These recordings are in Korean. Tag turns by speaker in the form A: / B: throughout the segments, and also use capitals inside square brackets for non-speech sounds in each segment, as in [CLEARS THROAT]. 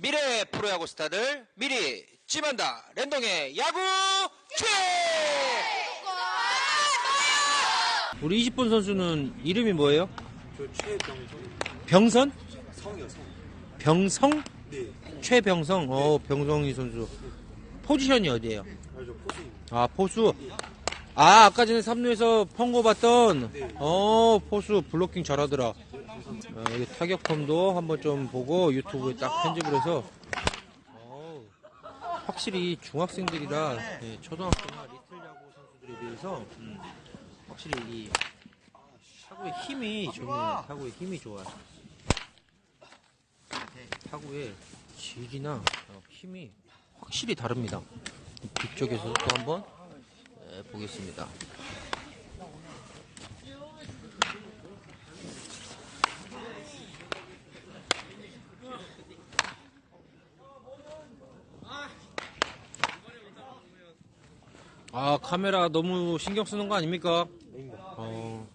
A: 미래 프로야구 스타들 미리 찜한다 랜덤의 야구 최 우리 20번 선수는 이름이 뭐예요?
B: 저 최병성
A: 병선?
B: 성이요 성.
A: 병성?
B: 네.
A: 최병성 어 병성이 선수 포지션이 어디예요?
B: 알죠 포수입니다.
A: 아 포수 아 아까 전에 3루에서 펑고 봤던
B: 네.
A: 어 포수 블로킹 잘하더라 어, 이 타격폼도 한번 좀 보고 유튜브에 딱 편집을 해서 확실히 중학생들이라 예, 초등학생이나 리틀 야구 선수들에 비해서 음, 확실히 이 타구의 힘이 좋네요 타구의 힘이 좋아요 타구의 질이나 어, 힘이 확실히 다릅니다 뒤쪽에서 또 한번 네, 보겠습니다. 아 카메라 너무 신경 쓰는 거 아닙니까? 어.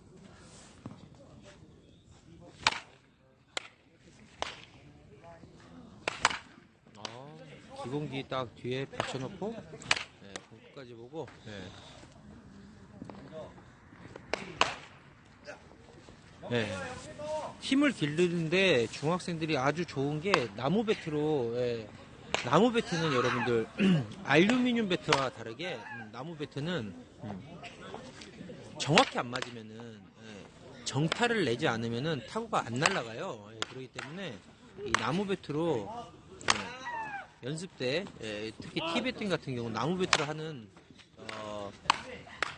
A: 아, 기본기 딱 뒤에 붙여놓고 네, 공까지 보고 네. 네. 힘을 기르는데 중학생들이 아주 좋은 게 나무 배트로 예, 나무 배트는 여러분들 [CLEARS THROAT] 알루미늄 배트와 다르게 음, 나무 배트는 음, 정확히 안 맞으면은 예, 정타를 내지 않으면은 타구가 안 날아가요. 예, 그렇기 때문에 이 나무 배트로 예, 연습 때 예, 특히 티 배팅 같은 경우 나무 배트를 하는 어,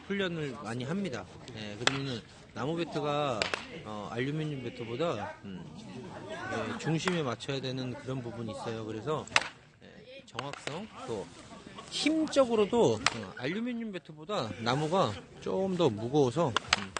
A: 훈련을 많이 합니다. 예, 그러면은 나무 배트가 어, 알루미늄 배트보다 음, 예, 중심에 맞춰야 되는 그런 부분이 있어요. 그래서 예, 정확성 또 힘적으로도 어, 알루미늄 배트보다 나무가 좀 더 무거워서 음,